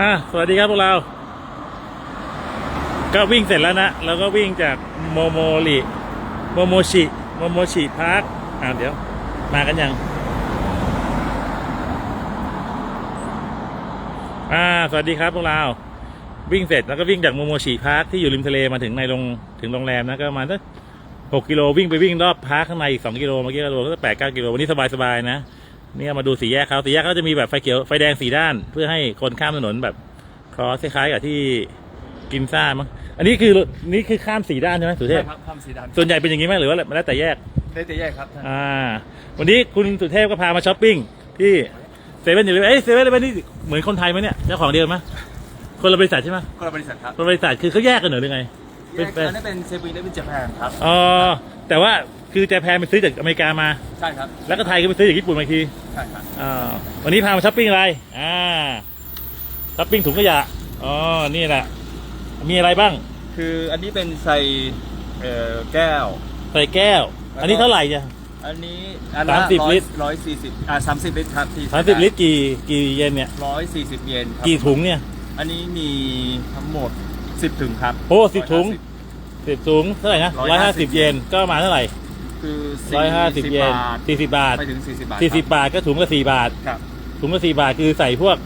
อะสวัสดีครับพวกเรา ก็วิ่งเสร็จแล้วนะแล้วก็วิ่งจากโมโมริโมโมชิโมโมชิพาร์คอ่าเดี๋ยว มากันยังอ่าสวัสดีครับพวกเราวิ่งเสร็จแล้วก็วิ่งจากโมโมชิพาร์คที่อยู่ริมทะเลมาถึงในโรงถึงโรงแรมนะก็ประมาณสักหกกิโลวิ่งไปวิ่งรอบพาร์คข้างในอีกสองกิโลเมื่อกี้ก็รวมก็แปดเก้ากิโลวันนี้สบายๆนะ เนี่ยมาดูสีแยกเขาสีแยกเขาจะมีแบบไฟเขียวไฟแดงสีด้าน เพื่อให้คนข้ามถนนแบบครอสคล้ายๆกับที่กินซ่ามั้งอันนี้คือนี่คือข้ามสีด้านใช่ไหมสุเทใช่พครับทำสีดำส่วนใหญ่เป็นอย่างนี้ไหมหรือว่าแล้วแต่แยกได้แต่แยกครับท่านอ่า วันนี้คุณสุเทพก็พามาช้อปปิ้งที่เซเว่นอยู่เลยเอ้ยเซเว่นเลยนี่เหมือนคนไทยไหมเนี่ยเจ้าของเดียวไหมคนละบริษัทใช่ไหมคนละบริษัทครับคนละบริษัทคือเขาแยกกันเหรอหรือไงแยเป็นกเป็นอันนี้เป็นเซเว่นและเป็นเจแปนครับอ๋อแต่ว่า คือแจแพนไปซื้อจากอเมริกามา ใช่ครับ แล้วก็ไทยก็ไปซื้อจากญี่ปุ่นมาอีกทีใช่ครับ อ่าวันนี้พามาช้อปปิ้งอะไร อ่าช้อปปิ้งถุงขยะ อ๋อ นี่แหละ มีอะไรบ้าง คืออันนี้เป็นใส่เอ่อแก้ว ใส่แก้ว อันนี้เท่าไหร่จ้ะ อันนี้อันสามสิบลิตร ร้อยสี่สิบอ่าสามสิบลิตรครับที่สามสิบลิตรกี่กี่เยนเนี่ยร้อยสี่สิบเยนครับ กี่ถุงเนี่ย อันนี้มีทั้งหมดสิบถุงครับ โอ้10ถุง150สิบถุงเท่าไหร่นะร้อยห้าสิบ150เยนก็ประมาณเท่าไหร่ คือร้อยห้าสิบเยนบาทสี่สิบบาทไปถึงสี่สิบบาทสี่สิบบาทก็ถุงละสี่บาทครับถุงละสี่บาทคือใส่พวก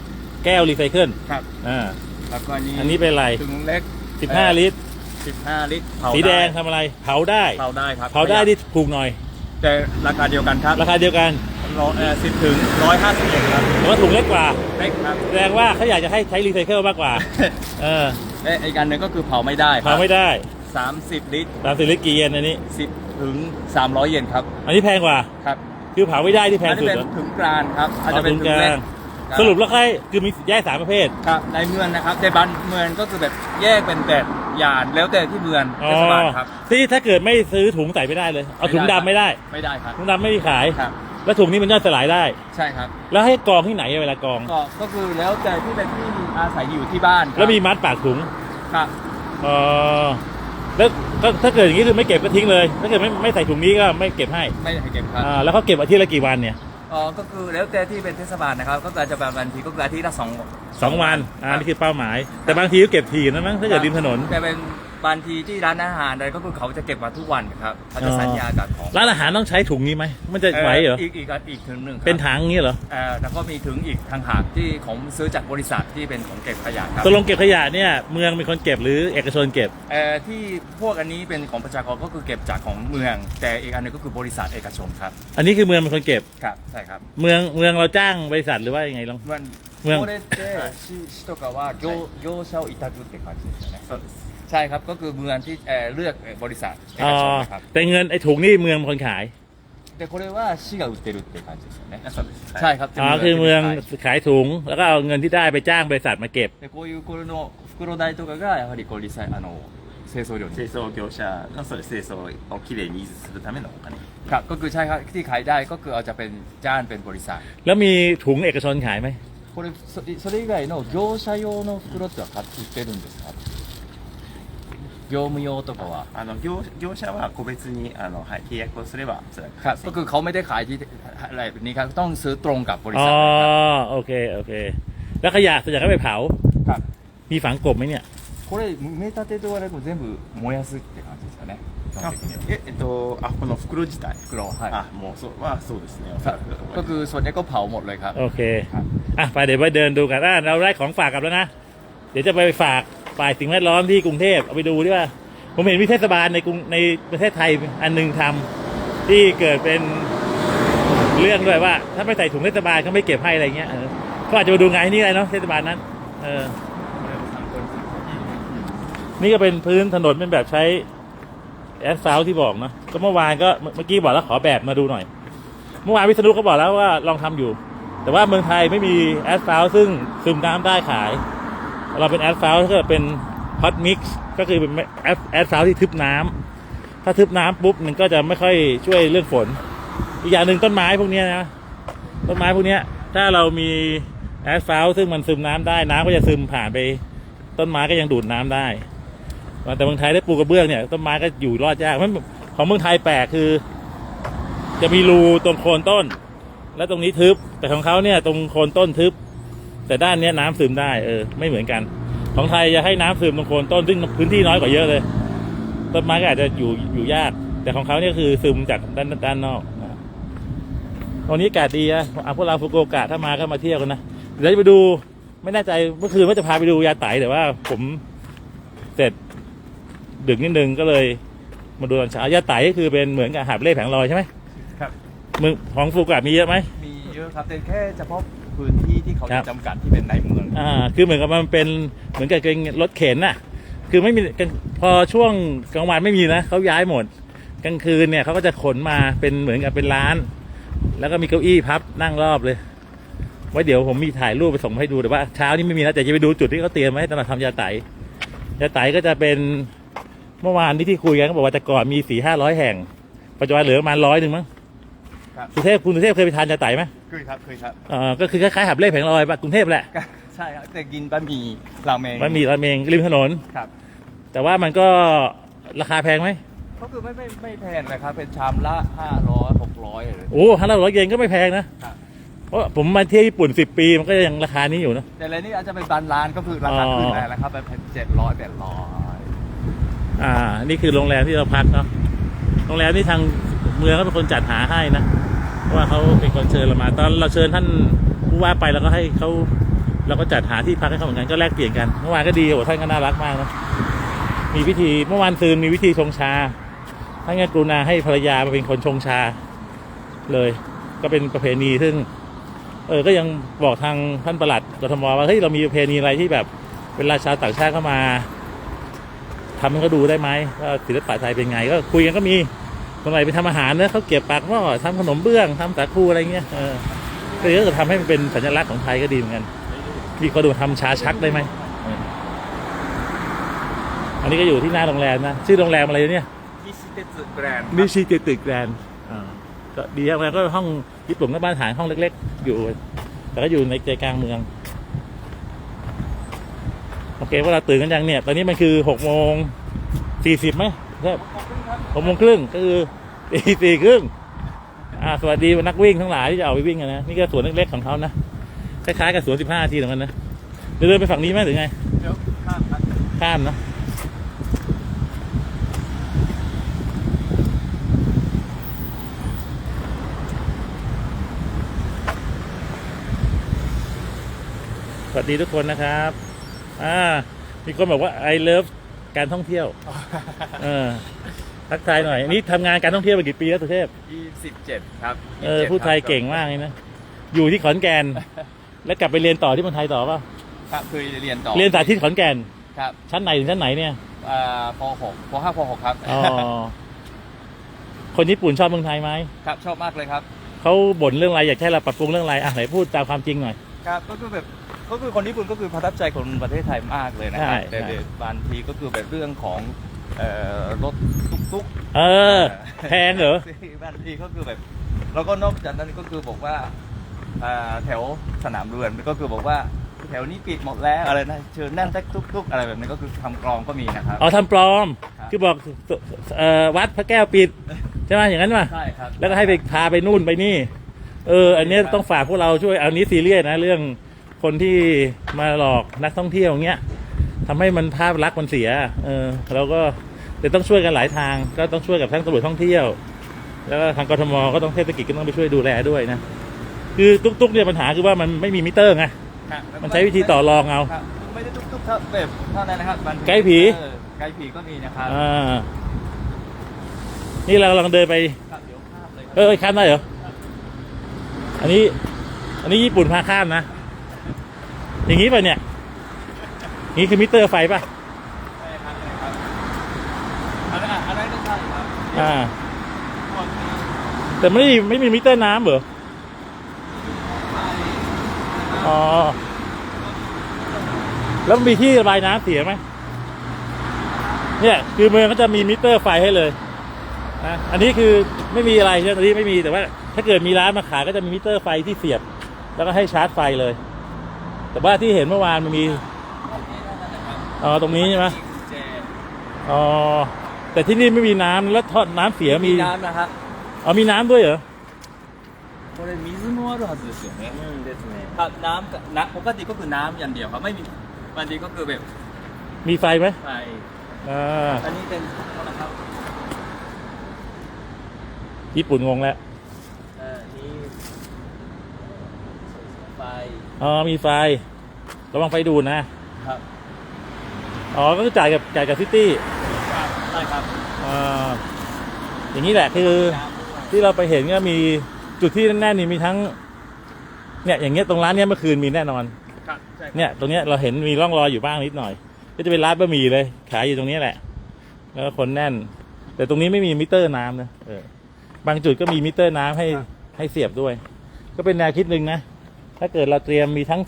แก้วรีไซเคิลครับอ่าแล้วก็อันนี้อันนี้เป็นอะไรถุงเล็กสิบห้าลิตรสิบห้าลิตรเผาสีแดงไทำอะไรเผาได้เผาได้ครับเผาได้ที่ถูกหน่อย แต่ราคาเดียวกันครับ ราคาเดียวกันร้อยเอ่อสิบถึงร้อยห้าสิบเยนครับแต่ว่าถุงเล็กกว่าเล็กครับแสดงว่าเขาอยากจะให้ใช้รีไซเคิลมากกว่า เออและอีกอันหนึ่งก็คือเผาไม่ได้ครับเผาไม่ได้สามสิบลิตรสามสิบลิตรกี่เยนอันนี้สิบ ถึงสามร้อยเยนครับอันนี้แพงกว่า ครับคือเผาไม่ได้ที่แพงอันสุนี้ดเป็นเหรอถึงกลางครับอาจจะเป็นเอาถึงเล็กกลางสรุปแล้วใครคือมีแยกสามประเภท ครับในเมืองนะครับในบ้านเมืองก็คือแบบแยกเป็นแบบยานแล้วแต่ที่เมืองอ๋เทอศบาลครับ ที่ถ้าเกิดไม่ซื้อถุงใส่ไม่ได้เลย เอาถุงดำไม่ได้ ไม่ได้ครับถุงดำไม่มีขาย ครับ แล้วถุงนี้มันย่อยสลายได้ ใช่ครับ แล้วให้กองที่ไหนอะเวลากอง ก็ก็คือแล้วแต่ที่เป็นที่อาศัยอยู่ที่บ้านครับแล้วมีมัดปากถุงครับ อ๋อ แล้วก็ถ้าเกิดอย่างนี้คือไม่เก็บก็ทิ้งเลย ถ้าเกิดไม่ไม่ใส่ถุงนี้ก็ไม่เก็บให้ไม่ให้เก็บครับอ่าแล้วเขาเก็บอาทิตย์ละกี่วันเนี่ยอ๋อก็คือแล้วแต่ที่เป็นเทศบาลนะครับ ก็อาจจะบางทีก็คืออาทิตย์ละสองสองวันอ่านี่คือเป้าหมาย แต่บางทีก็เก็บทีนะมั้งถ้าเกิดริมถนน แต่เป็น บางทีที่ร้านอาหารอะไรก็คือเขาจะเก็บมาทุกวันครับเขาจะสัญญากับของ ร้านอาหารต้องใช้ถุงนี้ไหม มันจะไหวเหรอ อีกอีกอีกถึงหนึ่งครับ เป็นถังงี้เหรอ เอ่อแล้วก็มีถึงอีกทางหากที่ผมซื้อจากบริษัทที่เป็นของเก็บขยะครับ ตกลงเก็บขยะเนี่ย เมืองเป็นคนเก็บหรือเอกชนเก็บ เอ่อที่พวกอันนี้เป็นของประชากรก็คือเก็บจากของเมือง แต่อีกอันหนึงก็คือบริษัทเอกชนครับ อันนี้คือเมืองเป็นคนเก็บ ครับใช่ครับ เมืองเมืองเราจ้างบริษัทหรือว่ายังไงลอง มัน เมือง これって市市とかは業業者を委託って感じですよねそうです ใช่ครับก็คือเมืองที่เอ่อเลือกเอ่อบริษัทเอ อ๋ ก อ ชนนะครับ แต่เงินไอ้ถุงนี่เมืองเป็นคนขาย でこれは市が売ってるって感じですよねใช่ครับ อ๋อคือเมือง ใช่ ขายถุง แล้วก็เอาเงินที่ได้ไปจ้างบริษัทมาเก็บ でこういうこれの袋代とかがやはりこうリサイあの清掃料に清掃業者のそれ清掃をきれいに維持するためのお金 ครับก็คือใช่ครับที่ขายได้ก็คือเอาจะเป็นจ้างเป็นบริษัท แล้วมีถุงเอกชนขายไหม これそそれ以外の業者用の袋っては買って売ってるんですか 業務用とかはあの業業者は個別にあの、はい、契約をすればそれは ครับก็คือเขาไม่ได้ขายที่อะไรแบบนี้ครับต้องซื้อตรงกับบริ อ๋ ษั อ ทเลยครับ โอเคโอเค แล้วขยะส่วนใหญ่ก็ไปเผา ครับ มีฝังกบไหมเนี่ย これ埋め立てと言われると全部燃やすって感じですかね基本あ的にはええっとあこの袋自体袋はいあもうそうはそうですねお ค そ รับ らく ก็คือส่วนนี้ก็เผาหมดเลยครับ โอเค ครับ อ่ะไปเดี๋ยวไปเดินดูกันอ่ะเราได้ของฝากกลับแล้วนะ เดี๋ยวจะไปฝาก ฝ่ายสิ่งแวดล้อมที่กรุงเทพเอาไปดูดีว่า ผมเห็นมีเทศบาลในกรุงในประเทศไทยอันหนึ่งทำที่เกิดเป็นเรื่องด้วยว่า ถ้าไม่ใส่ถุงเทศบาลเขาไม่เก็บให้อะไรเงี้ยเออเขาอาจจะมาดูงานที่นี่อะไรเนาะเทศบาลนั้น เออ นี่ก็เป็นพื้นถนนเป็นแบบใช้แอสฟัลที่บอกเนาะก็เมื่อวานก็เมื่อกี้บอกแล้วขอแบบมาดูหน่อย เมื่อวานวิษณุก็บอกแล้วว่าลองทำอยู่ แต่ว่าเมืองไทยไม่มีแอสฟัลซึ่งซึมน้ำได้ขาย เราเป็นแอสฟัลก็เป็นฮอตมิกซ์ก็คือเป็นแอสฟัลที่ทึบน้ำถ้าทึบน้ำปุ๊บมันก็จะไม่ค่อยช่วยเรื่องฝน อีกอย่างหนึ่งต้นไม้พวกนี้นะต้นไม้พวกนี้ถ้าเรามีแอสฟัลซึ่งมันซึมน้ำได้น้ำก็จะซึมผ่านไป ต้นไม้ก็ยังดูดน้ำได้ แต่เมืองไทยได้ปลูกกระเบื้องเนี่ยต้นไม้ก็อยู่รอดยากมันของเมืองไทยแปลกคือ จะมีรูตรงโคนต้น แล้วตรงนี้ทึบแต่ของเขาเนี่ยตรงโคนต้นทึบ แต่ด้านเนี้ยน้ำซึมได้เออไม่เหมือนกัน ของไทยจะให้น้ำซึมตรงโคนต้นซึ่งพื้นที่น้อยกว่าเยอะเลยต้นไม้ก็อาจจะอยู่อยู่ยาก แต่ของเขาเนี่ยคือซึมจากด้านด้านนอกนะตรงนี้อากาศดีนะอะพวกเราฟุกุโอกะถ้ามาก็มาเที่ยวกันนะเดี๋ยวจะไปดูไม่แน่ใจเมื่อคืนว่าจะพาไปดูยาไตแต่ว่าผมเสร็จดึกนิดนึงก็เลยมาดูตอนเช้ายาไตก็คือเป็นเหมือนกับหาบเล่แผงลอยใช่ไหมครับเมืองของฟุกุโอกะมีเยอะไหมมีเยอะครับแต่แค่เฉพาะพื้นที่ ที่เขาครัจะบ จำกัดที่เป็นในเมือง อ่าคือเหมือนกับมันเป็นเหมือนกับเป็นรถเข็นน่ะ คือไม่มีกันพอช่วงกลางวันไม่มีนะเขาย้ายหมดกลางคืนเนี่ยเขาก็จะขนมาเป็นเหมือนกับเป็นร้าน แล้วก็มีเก้าอี้พับนั่งรอบเลยไว้เดี๋ยวผมมีถ่ายรูปไปส่งมาให้ดูแต่ว่าเช้านี้ไม่มีนะแต่จะไปดูจุดที่เขาเตรียมไว้ให้สำหรับทำยาไตยาไตก็จะเป็นเมื่อวานที่ที่คุยกันเขาบอกว่าแต่ก่อนมีสี่ห้าร้อยแห่งปัจจุบันเหลือประมาณร้อยหนึ่งมั้ง ครับสุเทพคุณสุเทพเคยไปทานยาไตไหมเคยครับเคยครับ เอ่อก็คือคล้ายๆหับเล่แผงลอยปะกรุงเทพแหละใช่ครับแต่กินบะหมี่ราเมงมันมีราเมงริมถนน ครับแต่ว่ามันก็ราคาแพงไหมก็คือไม่ไม่ไม่แพงนะครับเป็นชามละห้าร้อยหกร้อยเลย โอ้ฮัลโหลร้อยเยนก็ไม่แพงนะครับ เพราะผมมาเที่ยวญี่ปุ่นสิบปีมันก็ยังราคานี้อยู่นะแต่อะไรนี่อาจจะเป็นบานร้านก็คือราคาอ๋อ ขึ้นแล้วนะครับเป็นเจ็ดร้อยแปดร้อยอ่า นี่คือโรงแรมที่เราพักเนาะโรงแรมนี่ทาง เมืองก็เป็นคนจัดหาให้นะเพราะว่าเขาเป็นคนเชิญเรามา ตอนเราเชิญท่านผู้ว่าไปเราก็ให้เขาเราก็จัดหาที่พักให้เขาเหมือนกันก็แลกเปลี่ยนกันเมื่อวานก็ดีโอ้ท่านก็น่ารักมากนะมีพิธีเมื่อวานซืนมีวิธีชงชาท่านก็กรุณาให้ภรรยามาเป็นคนชงชาเลย ก็เป็นประเพณีซึ่ง เออก็ยังบอกทางท่านประหลัดกทมว่าเฮ้ยเรามีประเพณีอะไรที่แบบเวลาชาวต่างชาติเข้ามาทำให้เขาดูได้ไหมว่าศิลปะไทยเป็นไง ก็คุยกันก็มี คนไหนไปทำอาหารเนอะเขาเก็บปากหม้อทำขนมเบื้องทำสาคูอะไรเงี้ยเออก็เยอะจะทำให้มันเป็นสัญลักษณ์ของไทยก็ดีเหมือนกันมีคนดูทำชาชักได้ไหมเอออันนี้ก็อยู่ที่หน้าโรงแรมนะชื่อโรงแรมอะไรเนี่ยที่ซิเตสึแกรนด์มิชิเตตึกแกรนด์อ่าก็ดีครับแล้วก็ห้องญี่ปุ่นก็บ้านฐานห้องเล็ก ๆ อยู่ แต่ก็อยู่ในใจกลางเมืองโอเคว่าเราตื่นกันยังเนี่ย ตอนนี้มันคือหกโมงสี่สิบไหมใช่ หกโมงครึ่งก็คือตีสี่ครึ่งอ่าสวัสดีนักวิ่งทั้งหลายที่จะออกไปวิ่งกันนะนี่ก็สวนเล็กๆของเขานะคล้ายๆกับสวนสิบห้าทีเหมือนกันนะเดินไปฝั่งนี้ไหมหรือไงเดี๋ยวข้ามครับข้ามเนอะสวัสดีทุกคนนะครับ อ่า มีคนบอกว่า I love การท่องเที่ยว เออ ทักทายหน่อยนี่ทำงานการท่องเที่ยวมากี่ปีแล้วสุเทพยี่สิบเจ็ดครับเออพูดไทยเก่งมากเลยนะอยู่ที่ขอนแก่น แล้วกลับไปเรียนต่อที่เมืองไทยต่อเปล่าครับเคยเรียนต่อเรียนสาธิตขอนแก่น ครับชั้นไหนถึงชั้นไหนเนี่ยอ่าปหกปห้าปหกครับอ๋อคนญี่ปุ่นชอบเมืองไทยไหมครับชอบมากเลยครับ เขาบ่นเรื่องอะไรอยากให้เราปรับปรุงเรื่องอะไรอะไหนพูดตามความจริงหน่อย ครับก็คือแบบก็คือคนญี่ปุ่นก็คือประทับใจคนประเทศไทยมากเลยนะครับใช่แต่ใช่ บางทีก็คือแบบเรื่องของ เอ่อรถตุ๊กเอๆอแพงเหรอบางทีก็คือแบบ แล้วก็นอกจากนั้นก็คือบอกว่าอ่าแถวสนามเรือนก็คือบอกว่า แถวนี้ปิดหมดแล้วอะไรนะเชิญนั่งแท็กทุกๆอะไรแบบนี้ก็คือทำกรองก็มีนะครับอ๋อทำปลอม ครับ คือบอกเอ่อวัดพระแก้วปิด ใช่ไหมอย่างนั้นป่ะ ใช่ครับ แล้วก็ให้ไปพาไปนู่นไปนี่ เออ อันเนี้ยครับต้องฝากพวกเราช่วย เอานี้ซีเรียสนะ เรื่องคนที่มาหลอกนักท่องเที่ยวอย่างเงี้ย ทำให้มันภาพลักษณ์มันเสีย เออเราก็แต่ต้องช่วยกันหลายทาง ก็ต้องช่วยกับทั้งตำรวจท่องเที่ยว แล้วก็ทางกทมก็ต้องเทศกิจก็ต้องไปช่วยดูแลด้วยนะ คือตุ๊กๆเนี่ยปัญหาคือว่ามันไม่มีมิเตอร์ไงครับมันใช้วิธีต่อรองเอาครับไม่ได้ทุกๆเท่าแบบเท่านั้นนะครับบางทีไกด์ผีเออไกด์ผีก็มีนะครับอ่านี่เรากำลังเดินไปครับเดี๋ยวข้ามเลยครับเออข้ามได้เหรอ อันนี้ อันนี้ญี่ปุ่นพาข้ามนะ อย่างนี้ป่ะเนี่ย นี่คือมิเตอร์ไฟป่ะใช่ครับใช่ครับอันนั้นอันนั้นก็ใช่ครับอ่าพวกนี้แต่ไม่มีไม่มีมิเตอร์น้ำเหรอ ไฟอ๋อ แล้วมีที่ระบายน้ำเสียไหม เนี่ยคือเมืองก็จะมีมิเตอร์ไฟให้เลยนะอันนี้คือไม่มีอะไรใช่ไหมตอนนี้ไม่มีแต่ว่า ถ้าเกิดมีร้านมาขายก็จะมีมิเตอร์ไฟที่เสียบ แล้วก็ให้ชาร์จไฟเลย แต่ว่าที่เห็นเมื่อวานมันมี อ๋อ ตรงนี้ใช่ไหม กุญแจ อ๋อ แต่ที่นี่ไม่มีน้ำแล้วทอดน้ำเสียมี มีน้ำนะครับ อ๋อมีน้ำด้วยเหรอ これ水もあるはずですよねうんですねครับน้ำกับน้ำปกติก็คือน้ำอย่างเดียวครับไม่มีบางทีก็คือแบบ มีไฟไหม ไฟ อ่า อันนี้เป็นนะครับ ญี่ปุ่นงงแล้ว เอ่อนี่ไฟ อ๋อ มีไฟ ระวังไฟดูดนะ ครับ อ๋อก็คือจ่ายกับจ่ายกับซิตี้ครับใช่ครับอ่าอย่างนี้แหละคือน้ำด้วยที่เราไปเห็นก็มีจุดที่แน่นๆนี่มีทั้ง เนี่ยอย่างเงี้ยตรงร้านเนี้ยเมื่อคืนมีแน่นอน ครับใช่ครับเนี่ยตรงเนี้ยเราเห็นมีร่องรอยอยู่บ้างนิดหน่อย ก็จะเป็นร้านบะหมี่เลยขายอยู่ตรงนี้แหละ แล้วก็คนแน่น แต่ตรงนี้ไม่มีมิเตอร์น้ำนะเออบางจุดก็มีมิเตอร์น้ำให้ให้เสียบด้วย ก็เป็นแนวคิดหนึ่งนะ ถ้าเกิดเราเตรียมมีทั้ง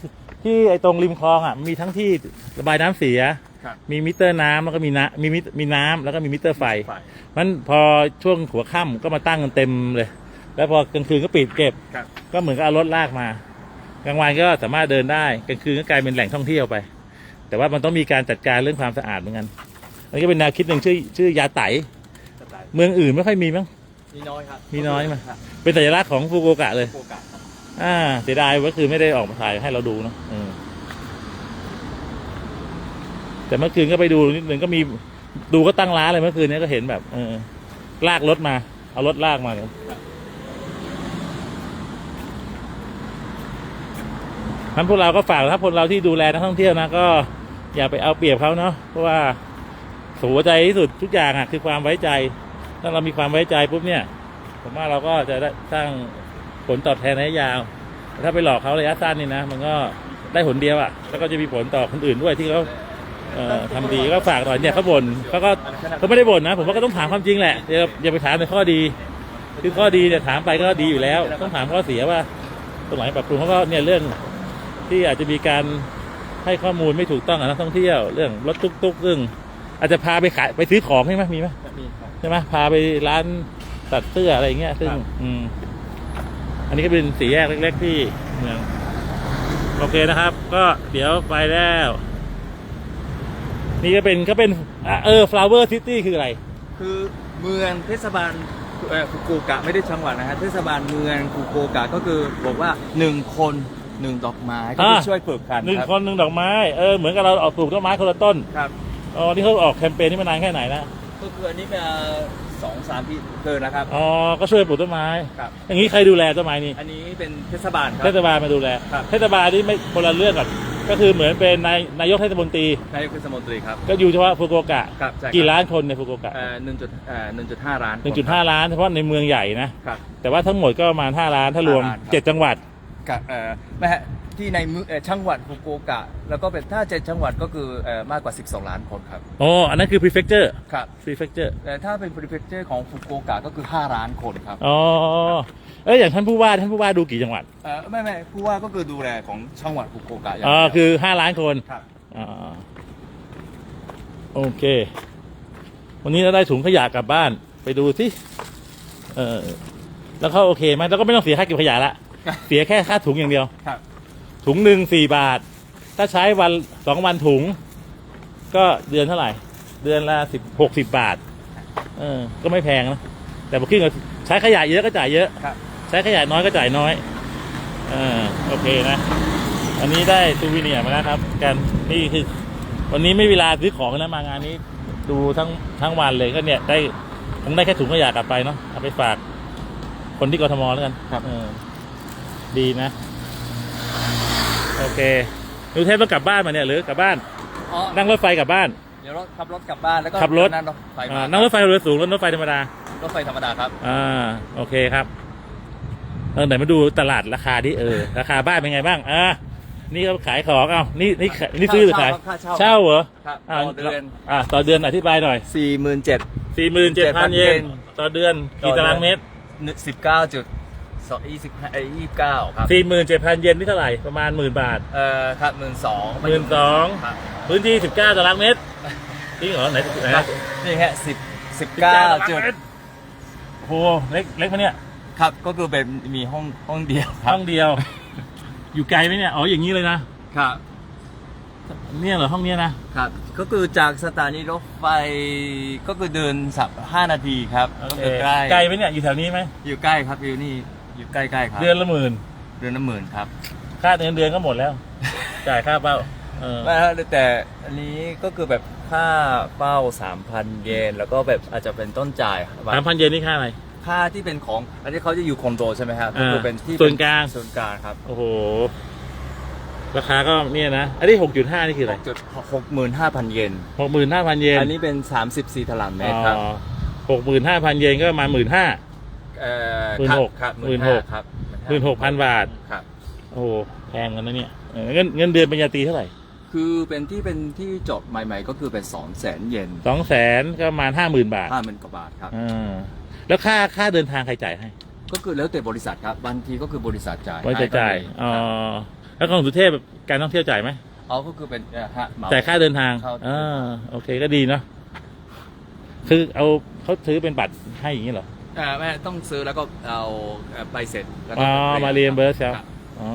ที่ไอ้ตรงริมคลองอะมีทั้งที่ระบายน้ำเสีย ครับมีมิเตอร์น้ำแล้วก็มีน้ำมีมิมีน้ำแล้วก็มีมิเตอร์ไฟไฟ มันพอช่วงหัวค่ำก็มาตั้งกันเต็มเลย แล้วพอกลางคืนก็ปิดเก็บ ครับ ก็เหมือนกับเอารถลากมากลางวันก็สามารถเดินได้กลางคืนก็กลายเป็นแหล่งท่องเที่ยวไป แต่ว่ามันต้องมีการจัดการเรื่องความสะอาดเหมือนกันอันนี้ก็เป็นแนวคิดหนึ่งชื่อชื่อยาไตสไตล์เมืองอื่นไม่ค่อยมีมั้ง มีน้อยครับมีน้อยมั้ย ครับเป็นสัญลักษณ์ของฟุกุโอกะเลย โอกาสครับอ่าเสียดายก็คือไม่ได้ออกมาถ่ายให้เราดูเนาะเออ แต่เมื่อคืนก็ไปดูนิดหนึ่งก็มีดูก็ตั้งร้านเลยเมื่อคืนนี้ก็เห็นแบบ เออ ลากรถมา เอารถลากมาเนี่ยทั้นพวกเราก็ฝากถ้าคนเราที่ดูแลนักท่องเที่ยวนะก็อย่าไปเอาเปรียบเขาเนาะเพราะว่าสูหัวใจที่สุดทุกอย่างอะคือความไว้ใจ ถ้าเรามีความไว้ใจปุ๊บเนี่ย ผมว่าเราก็จะได้สร้างผลตอบแทนระยะยาวแต่ถ้าไปหลอกเขาระยะสั้นนี่นะมันก็ได้ผลเดียวอะแล้วก็จะมีผลต่อคนอื่นด้วยที่เขา เอ่อทำดีก็ฝากหน่อยเนี่ยเขาบ่นเขาก็เขาไม่ได้บ่นนะ ผมว่าก็ต้องถามความจริงแหละอย่าอย่าไปถามในข้อดี คือข้อดีเนี่ยถามไปก็ดีอยู่แล้ว ต้องถามข้อเสียว่าตรงไหนปรับปรุงเขาก็เนี่ยเรื่องที่อาจจะมีการให้ข้อมูลไม่ถูกต้องกับนักท่องเที่ยว เรื่องรถตุ๊กๆเรื่องอาจจะพาไปขายไปซื้อของใช่ไหมมีไหมมีครับ ใช่ไหมพาไปร้านตัดเสื้ออะไรอย่างเงี้ยซึ่งครับ อืม อันนี้ก็เป็นสี่แยกเล็ก ๆ ที่เมืองโอเคนะครับ ก็เดี๋ยวไปแล้ว นี่ก็เป็นก็เป็นอะเออ flower city คืออะไร คือเมืองเทศบาลเอ่อฟุกุโอกะไม่ได้จังหวัดนะฮะเทศบาลเมืองฟุกุโอกะก็คือบอกว่าหนึ่งคนหนึ่งดอกไม้ก็คืออ่าช่วยปลูกกันหนึ่งรับคนหนึ่งดอกไม้ เออ เหมือนกับเราออกปลูกต้นไม้คนละต้น ครับ อ๋อ นี่เขาออกแคมเปญนี้มานานแค่ไหนแล้วก็คืออันนี้เป็นสองสามปีเกินนะครับ อ๋อ ก็ช่วยปลูกต้นไม้ ครับ อย่างนี้ใครดูแลต้นไม้นี่ อันนี้เป็นเทศบาลครัเทศบาลมาดูแล ครับ เทศบาลนี่ไม่คนละเรื่องกัน ก็คือเหมือนเป็นนายนายกเทศมนตรีนายกเทศมนตรีครับ ก็อยู่เฉพาะฟุกุโอกะ ครับใช่ครับกี่ล้านคนในฟุกุโอกะเอ่อหนึ่งจุดเอ่อหนึ่งจุดห้าล้านหนึ่งจุดห้าล้านเฉพาะในเมืองใหญ่นะ ครับ แต่ว่าทั้งหมดก็ประมาณห้าล้านถ้ารวม ห้าล้านครับเจ็ดจังหวัด กับเอ่อไม่ฮะที่ในเมืองเอ่อจังหวัดฟุกุโอกะ แล้วก็เป็นถ้าเจ็ดจังหวัดก็คือเอ่อมากกว่า 12 ล้านคนครับ อ๋อ อันนั้นคือ prefecture ครับ prefecture แต่ถ้าเป็น prefecture ของฟุกุโอกะก็คือ 5 ล้านคนครับ อ๋อ เอ้ยอย่างท่านผู้ว่าท่านผู้ว่าดูกี่จังหวัดเอ่อไม่ไม่ผู้ว่าก็คือดูแลของจังหวัดฟุกุโอกะอย่างอ๋อเดียวคือห้าล้านคนครับอ๋อโอเค วันนี้เราได้ถุงขยะกลับบ้าน ไปดูสิเออแล้วเขาโอเคไหมแล้วก็ไม่ต้องเสียค่าเก็บขยะละ เสียแค่ค่าถุงอย่างเดียวครับ ถุงหนึ่งสี่บาท ถ้าใช้วันสองวันถุง ก็เดือนเท่าไหร่ เดือนละสิบหกสิบบาท เออ ก็ไม่แพงนะ แต่พอขึ้นกับใช้ขยะเยอะก็จ่ายเยอะ ครับ ใช้ขยะน้อยก็จ่ายน้อยเออโอเคนะอันนี้ได้ซูวิเนียร์มาแล้วครับกันนี่คือวันนี้ไม่มีเวลาซื้อของนะมางานนี้ ดูทั้งทั้งวันเลยก็เนี่ยได้ผมได้แค่ถุงขยะกลับไปเนาะเอาไปฝากคนที่กทมแล้วกันครับเออดีนะ โอเคดูเทพต้องกลับบ้านมาเนี่ยหรือกลับบ้าน อ๋อนั่งรถไฟกลับบ้านเดี๋ยวรถขับรถกลับบ้านแล้วก็ขับรถนั่งรถไฟอ่ามานั่งรถไฟเรือสูงรถรถไฟธรรมดารถไฟธรรมดาครับ อ่าโอเคครับ เออไหนมาดูตลาดราคาดิเออราคาบ้านเป็นไงบ้างอ่านี่เขาขายของเอ้านี่นี่ขายนี่ซื้อหรือขายค่าเช่าเช่าเหรอครับอ่าต่อเดือนอ่าต่อเดือนอธิบายหน่อยสี่หมื่นเจ็ดสี่หมื่นเจ็ดพันเยนต่อเดือนกี่ต่อเดือนตารางเมตรสิบเก้าจุดสองยี่สิบห้าเอ้ยยี่สิบเก้าครับสี่หมื่นเจ็ดพันเยนนี่เท่าไหร่ประมาณหมื่นบาทเอ่อครับหมื่นสองหมื่นสองครับพื้นที่สิบเก้าตารางเมตรจริงเหรอไหนไหนครับนี่ฮะสิบสิบเก้าจุดโอ้โหเล็กเล็กปะเนี่ย ครับก็คือเป็นมีห้องห้องเดียวครัห้บองเดียว อยู่ไกลไหมเนี่ยอ๋ออย่างนี้เลยนะครับ เนี่ยเหรอห้องเนี้ยนะครับ ก็คือจากสถานีรถไฟก็คือเดินสักห้านาทีครับโอก็เคคือใกล้ไกลไหมเนี่ยอยู่แถวนี้ไหมอยู่ใกล้ครับอยู่นี่อยู่ใกล้ๆครับเดือนละหมื่นเดือนละหมื่นครับค่าเดือนเดือนก็หมดแล้ว จ่ายค่าเป้าเออไม่ฮะแต่อันนี้ก็คือแบบค่าเป้า3,000เยนแล้วก็แบบอาจจะเป็นต้นจ่ายสามพันเยนนี่ค่าอะไร ค่าที่เป็นของ อันนี้เขาจะอยู่คอนโดใช่ไหมครับก็คือเป็นที่ส่วนกลาง ส่วนกลางครับโอ้โห ราคาก็เนี่ยนะ อันนี้หกจุดห้านี่คืออะไรจุดหกหมื่นห้าพันเยนหกหมื่นห้าพันเยนอันนี้เป็น 34ตารางเมตรครับหกหมื่นห้าพันเยนก็ประมาณหมื่นห้า เอ่อหมื่นหกครับหมื่นหก ครับหมื่นหกพันบาท ครับ โอ้โหแพงกันนะเนี่ยเออเงินเงินเดือนปริญญาตรีเท่าไหร่ คือเป็นที่เป็นที่จบใหม่ๆ ก็คือเป็น2 0 0 0 0 0เยนสองแสนก็ประมาณห้าหมื่นบาทห้าหมื่นกว่าบาทครับ อ่าแล้วค่าค่าเดินทางใครจ่ายให้ก็คือแล้วแต่บริษัทครับบางทีก็คือบริษัทจ่ายบริษัทจ่ายให้ก็มีอ๋อครับแล้วของสุเทพการท่องเที่ยวจ่ายไหมเอาก็คือเป็นเอ่อฮะเหม จ่ายค่าเดินทางเข้า อ่าโอเคก็ดีเนาะคือเอาเขาซื้อเป็นบัตรให้อย่างนี้เหรอ เอ่อไม่ต้องซื้อแล้วก็เอาเอ่อใบเสร็จแล้วก็อ๋อมาเรียนเบอร์เซลครับ อ๋อ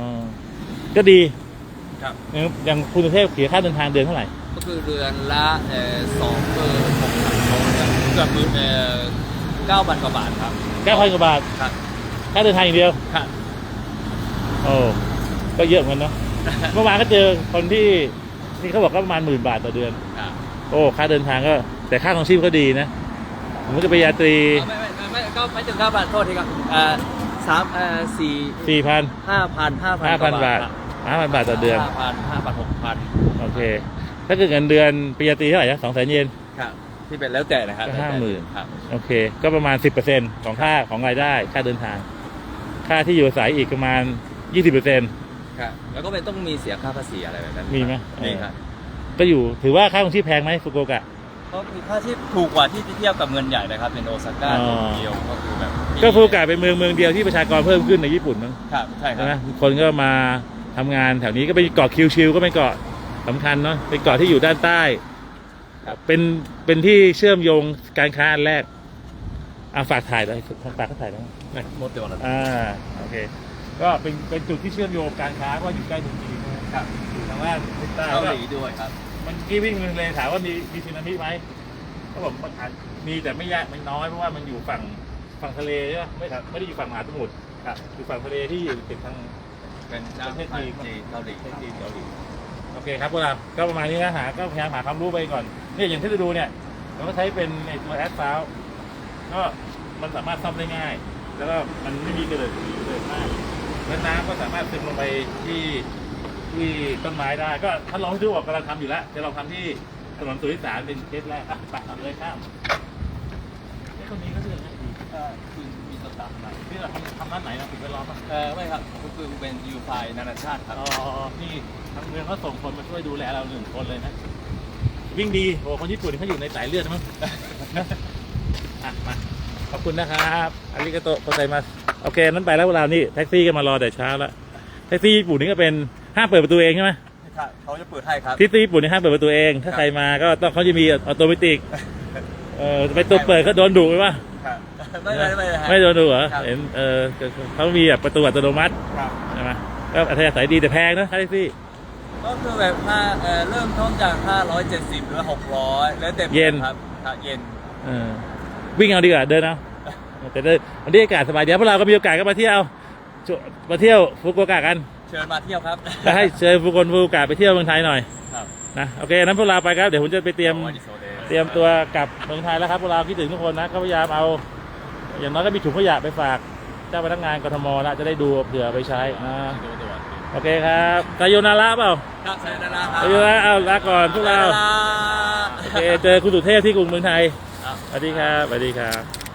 ก็ดี ครับ อย่างอย่างคุณสุเทพเสียค่าเดินทางเดือนเท่าไหร่ ก็คือเดือนละเอ่อสองเบอร์หกพันสองเกือบหมื่นเอ่อเก้าพันกว่าบาทครับเก้าพันกว่าบาทครับค่าเดินทางอย่างเดียวครับโอ้ก็เยอะเหมือนกันเนาะเมื่อวานก็เจอคนที่นี่เขาบอกก็ประมาณหมื่นบาทต่อเดือนครับโอ้ค่าเดินทางก็ แต่ค่าของชีพก็ดีนะผมก็จะไปยาตรีไม่ไม่ไม่ไม่ก็ไม่ถึงเก้าพันโทษทีครับเอ่อสามเอ่อสี่สี่พันห้าพันห้าพันห้าพันบาท ห้าพันบาทต่อเดือนห้าพันห้าพันหกพันโอเค ถ้าเกิดเงินเดือนปริญญาตรีเท่าไหร่นะสองแสนเยนครับที่เป็นแล้วแต่นะครับก็แล้วแต่ห้าหมื่นครับโอเค ก็ประมาณ10%ของค่าของรายได้ค่าเดินทาง ค่าที่อยู่อาศัยอีกประมาณ20%ครับแล้วก็เป็นต้องมีเสียค่าภาษีอะไรแบบนั้นมีไหมมีครับก็อยู่ถือว่าค่าของชีพแพงไหมฟุกุโอกะก็มีค่าที่ถูกกว่าที่เทียบกับเงินใหญ่นะครับเป็นโอซาก้าอ๋อโตเกียวก็คือแบบก็ฟุกุโอกะเป็นเมืองเมืองเดียวที่ประชากรเพิ่มขึ้นในญี่ปุ่นมั้งครับใช่คใช่รับไหมคนก็มา ทำงานแถวนี้ก็เป็นเกาะคิวชิวก็เป็นเกาะสำคัญเนาะเป็นเกาะที่อยู่ด้านใต้เป็นเป็นที่เชื่อมโยงการค้าอันแรกอะฝากถ่ายเลยฝากเขาถ่ายแล้วโมเดลนะอ่าโอเค ก็เป็นเป็นจุดที่เชื่อมโยงการค้าเพราะอยู่ใกล้เมืองจีนนะครับอยู่ทางด้านทิศใต้เกาก็หลีด้วยครับ มันกี้วิ่งเลยถามว่ามีมีสึนามิไหมเขาบอกมันอาจมีแต่ไม่ยากไม่น้อยเพราะว่ามันอยู่ฝั่งฝั่งทะเลใช่ไหมไม่ไม่ได้อยู่ฝั่งมหาสมุทรครับอยู่ฝั่งทะเลที่อยู่ติดทาง เป็นน้ำประเทศจีน จีนเกาหลีประเทศจีนเกาหลีโอเคครับพวกเราก็ประมาณนี้นะหาก็พยายามหาความรู้ไปก่อนเนี่ยอย่างที่เราดูเนี่ยเราก็ใช้เป็นในตัวแอดฟาวก็มันสามารถซ่อมได้ง่าย แล้วก็มันไม่มีกระเดิดกระเดิดมากแล้วน้ำก็สามารถซึมลงไปที่ที่ต้นไม้ได้ ก็ท่านลองดูบอกกำลังทำอยู่แล้วจะลองทำที่ถนนสุริสานเป็นเคสแรกอะไปทำเลยข้ามไอ้คนนี้ก็เรื่องง่ายดีอ่า ทไหนนี่เราทำทำร้านไหนเราถึงไปรอบป่ะเออไม่ครับก็คือเป็นยูไฟนานาชาติครับอ๋อนี่ทางเมืองเขาส่งคนมาช่วยดูแลเราหนึ่งคนเลยนะ วิ่งดีโอ้คนญี่ปุ่นเขาอยู่ในสายเลือดมั้งอะมาขอบคุณนะครับอาริกาโตโกไซมัสโอเค นั้นไปแล้วเวลานี่แท็กซี่ก็มารอแต่เช้าแล้วแท็กซี่ญี่ปุ่นนี่ก็เป็นห้ามเปิดประตูเองใช่ไหมครับเขาจะเปิดให้ครับที่ที่ญี่ปุ่นนี่ห้ามเปิดประตูเอง ถ้าครับใครมาก็ต้องเขาจะมีออโตเมติกเออไปตัวเปิดก็โดนดุไหมวะครับ ไม่ไม่ไม่ไม่โดนดุเหรอครับเห็นเออเขามีแบบประตูอัตโนมัติครับใช่ไหมก็อัธยาศัยดีแต่แพงนะค่าแท็กซี่ ก็คือแบบห้าเอ่อเริ่มต้นจาก570หรือ600 แล้วแต่เย็นครับครับเย็นเออวิ่งเอาดีกว่าเดินเอาแต่เดินวันนี้อากาศสบายเดี๋ยวพวกเราก็มีโอกาสก็มาเที่ยวชวนมาเที่ยวฟุกุโอกะกัน เชิญมาเที่ยวครับก็ให้เชิญฟุกุนฟุกุโอกะไปเที่ยวเมืองไทยหน่อยครับนะโอเคนั้นพวกเราไปครับเดี๋ยวผมจะไปเตรียมโอ้ยโซเดย์เตรียมตัวกลับเมืองไทยแล้วครับพวกเราคิดถึงทุกคนนะก็พยายามเอา อย่างน้อยก็มีถุงขยะไปฝากเจ้าพนักงานกทมนะจะได้ดูเผื่อไปใช้นะโอเคครับไซโยนาระเปล่าครับไซนาราคไซรับโยนาระเอาลาก่อนพวกเราไซนาราโอเคเจอคุณสุเทพที่กรุงเมืองไทยครับสวัสดีครับสวัสดีครับ